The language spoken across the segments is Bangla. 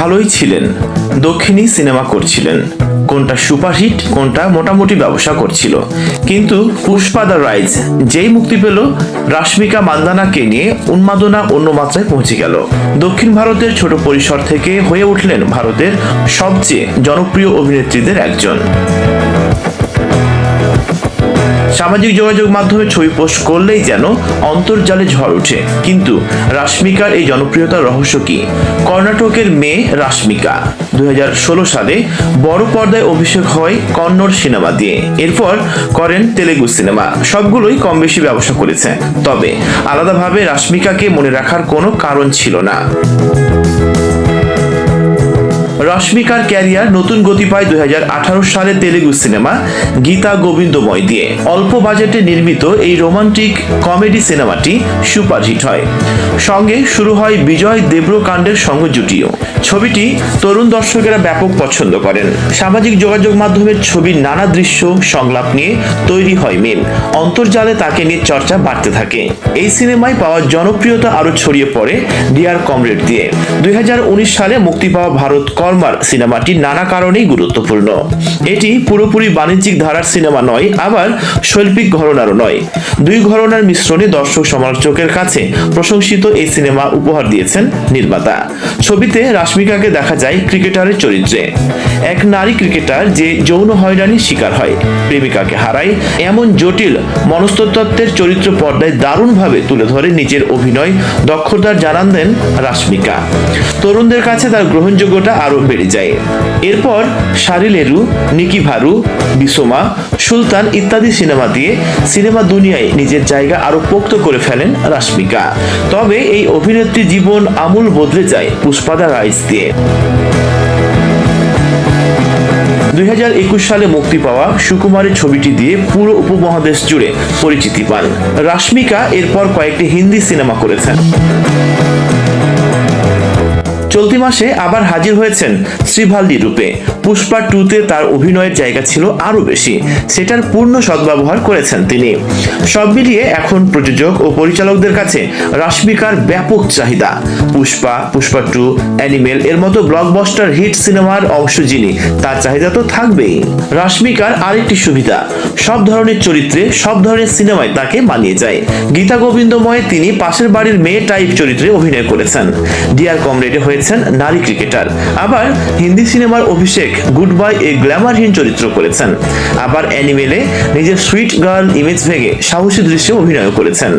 ভালোই ছিলেন। দক্ষিণী সিনেমা করছিলেন। কোনটা সুপারহিট কোনটা মোটামুটি ব্যবসা করছিল। কিন্তু পুষ্পা দ্য রাইজ যেই মুক্তি পেল, রাশ্মিকা মান্দানাকে নিয়ে উন্মাদনা অন্য মাত্রায় পৌঁছে গেল। দক্ষিণ ভারতের ছোট পরিসর থেকে হয়ে উঠলেন ভারতের সবচেয়ে জনপ্রিয় অভিনেত্রীদের একজন। সামাজিক যোগাযোগ মাধ্যমে ছবি পোস্ট করলেই যেন অন্তর্জালে ঝড় ওঠে। কিন্তু রাশ্মিকার এই জনপ্রিয়তার রহস্য কি? কর্ণাটকের মেয়ে রাশ্মিকা, দুই সালে বড় পর্দায় অভিষেক হয় কন্নড় সিনেমা দিয়ে। এরপর করেন তেলেগু সিনেমা। সবগুলোই কম বেশি ব্যবসা করেছে। তবে আলাদাভাবে রাশ্মিকাকে মনে রাখার কোনো কারণ ছিল না। রশ্মিকার ক্যারিয়ার নতুন গতি পায় দুই হাজার আঠারো সালে তেলেগু সিনেমা গীতা গোবিন্দময় দিয়ে। অল্প বাজেটে নির্মিত এই রোমান্টিক কমেডি সিনেমাটি সুপারহিট হয়। সঙ্গে শুরু হয় বিজয় দেব্রকাণ্ডের সঙ্গ জুটিও। ছবিটি তরুণ দর্শকেরা ব্যাপক পছন্দ করেন। সামাজিক যোগাযোগ মাধ্যমের ছবির নানা দৃশ্য, সংলাপ নিয়ে তৈরি হয় মিম অন্তর্জালে তাকে নিয়ে চর্চা বাড়তে থাকে। এই সিনেমায় পাওয়া জনপ্রিয়তা আরও ছড়িয়ে পড়ে ডিয়ার কমরেড দিয়ে। দুই হাজার উনিশ সালে মুক্তি পাওয়া ভারত কর্মার সিনেমাটি নানা কারণেই গুরুত্বপূর্ণ। এটি পুরোপুরি বাণিজ্যিক ধারার সিনেমা নয়, আবার শৈল্পিক ঘরনারও নয়। দুই ঘরনার মিশ্রণে দর্শক সমালোচকের কাছে প্রশংসিত এই সিনেমা উপহার দিয়েছেন নির্মাতা। ছবিতে রাশ্মিকাকে দেখা যায় ক্রিকেটারের চরিত্রে। এক নারী ক্রিকেটার যে যৌন হয়রানির শিকার হয়, প্রেমিকাকে হারায়, এমন জটিল মনস্তত্ত্বের চরিত্র পর্দায় দারুণভাবে তুলে ধরে নিজের অভিনয়, দক্ষতার জানান দেন রাশ্মিকা। তরুণদের কাছে তার গ্রহণযোগ্যতা আরও বেড়ে যায়। এরপর শারিলেরু নিকি ভারু, বিসোমা, সুলতান ইত্যাদি সিনেমা দিয়ে সিনেমা দুনিয়ায় নিজের জায়গা আরও পোক্ত করে ফেলেন রাশ্মিকা। তবে এই অভিনেত্রী জীবন আমূল বদলে যায় পুষ্পাদা রাইস দিয়ে। দুই হাজার একুশ সালে মুক্তি পাওয়া সুকুমারের ছবিটি দিয়ে পুরো উপমহাদেশ জুড়ে পরিচিতি পান। রাশ্মিকা এরপর কয়েকটি হিন্দি সিনেমা করেছেন। চলতি মাসে আবার হাজির হয়েছেন শ্রীভাল্লি রূপে। পুষ্পা টুতে তার অভিনয়ের জায়গা ছিল আরও বেশি। সেটার পূর্ণ সদ্ব্যবহার করেছেন তিনি। সব মিলিয়ে এখন প্রযোজক ও পরিচালকদের কাছে রাশ্মিকার ব্যাপক চাহিদা। পুষ্পা পুষ্পা টু, অ্যানিমেল এর মতো ব্লকবাস্টার হিট সিনেমার অংশ যিনি, তার চাহিদা তো থাকবেই। রাশ্মিকার আরেকটি সুবিধা, সব ধরনের চরিত্রে সব ধরনের সিনেমায় তাকে মানিয়ে যায়। গীতা গোবিন্দময়ে তিনি পাশের বাড়ির মেয়ে টাইপ চরিত্রে অভিনয় করেছেন। ডিয়ার কমরেডে হয়েছেন নারী ক্রিকেটার। আবার হিন্দি সিনেমার অভিষেক গুড বাই এ গ্ল্যামারহীন চরিত্র করেছেন। আবার অ্যানিমেলে নিজের সুইট গার্ল ইমেজ ভেঙে সাহসী দৃশ্যে অভিনয় করেছেন।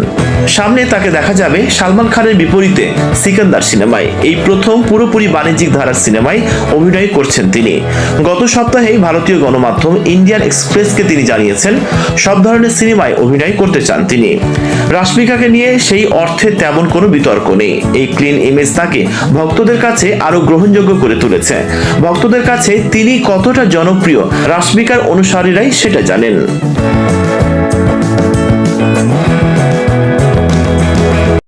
সামনে তাকে দেখা যাবে সালমান খানের বিপরীতে সিকান্দার সিনেমায়। এই প্রথম পুরোপুরি বাণিজ্যিক ধারার সিনেমায় অভিনয় করছেন তিনি। গত সপ্তাহেই ভারতীয় গণমাধ্যম ইন্ডিয়ান এক্সপ্রেসকে তিনি জানিয়েছেন, সব ধরনের সিনেমায় অভিনয় করতে চান তিনি। রাশ্মিকাকে নিয়ে সেই অর্থে তেমন কোনো বিতর্ক নেই। এই ক্লিন ইমেজ তাকে ভক্তদের কাছে আরও গ্রহণযোগ্য করে তুলেছে। ভক্তদের কাছে তিনি কতটা জনপ্রিয়, রাশমিকার অনুসারীরাই সেটা জানেন।